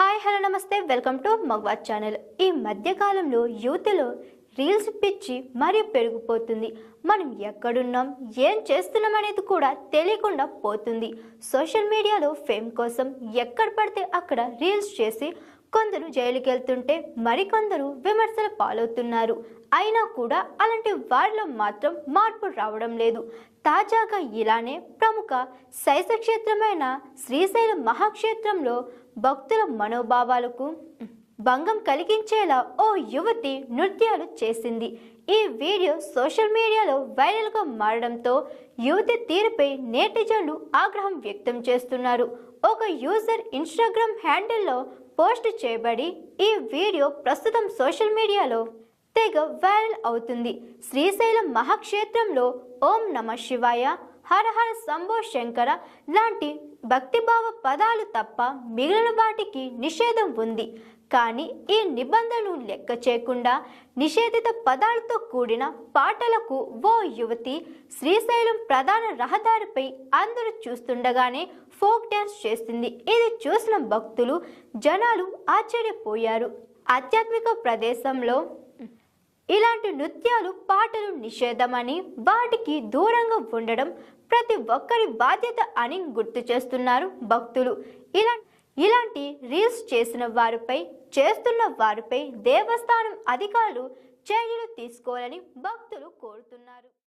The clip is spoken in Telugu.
హాయ్ హలో నమస్తే. Welcome to Magava channel. ఈ మధ్యకాలంలో యూత్లో రీల్స్ పిచ్చి మరియు పెరిగిపోతుంది. మనం ఎక్కడున్నాం ఏం చేస్తున్నాం అనేది కూడా తెలియకుండా పోతుంది. సోషల్ మీడియాలో ఫేమ్ కోసం ఎక్కడ పడితే అక్కడ రీల్స్ చేసి కొందరు జైలుకి వెళ్తుంటే మరికొందరు విమర్శల పాలవుతున్నారు. అయినా కూడా అలాంటి వారిలో మాత్రం మార్పు రావడం లేదు. తాజాగా ఇలానే ప్రముఖ శైవ క్షేత్రమైన శ్రీశైలం మహాక్షేత్రంలో భక్తుల మనోభావాలకు భంగం కలిగించేలా ఓ యువతి నృత్యాలు చేసింది. ఈ వీడియో సోషల్ మీడియాలో వైరల్గా మారడంతో యువతి తీరుపై నేటిజన్లు ఆగ్రహం వ్యక్తం చేస్తున్నారు. ఒక యూజర్ ఇన్స్టాగ్రామ్ హ్యాండిల్లో పోస్ట్ చేయబడి ఈ వీడియో ప్రస్తుతం సోషల్ మీడియాలో తెగ వైరల్ అవుతుంది. శ్రీశైలం మహాక్షేత్రంలో ఓం నమ శివాయ హర హర శంభో శంకర. లాంటి భక్తిభావ పదాలు తప్ప మిగిలిన వాటికి నిషేధం ఉంది. కానీ ఈ నిబంధనలు లెక్క చేయకుండా నిషేధిత పదాలతో కూడిన పాటలకు ఓ యువతి శ్రీశైలం ప్రధాన రహదారిపై అందరూ చూస్తుండగానే ఫోక్ డ్యాన్స్ చేసింది ఇది చూసిన భక్తులు జనాలు ఆశ్చర్యపోయారు. ఆధ్యాత్మిక ప్రదేశంలో ఇలాంటి నృత్యాలు పాటలు నిషేధమని వాటికి దూరంగా ఉండడం ప్రతి ఒక్కరి బాధ్యత అని గుర్తు చేస్తున్నారు భక్తులు. ఇలా ఇలాంటి రీల్స్ చేసిన వారిపై చేస్తున్న వారిపై దేవస్థానం అధికారులు చర్యలు తీసుకోవాలని భక్తులు కోరుతున్నారు.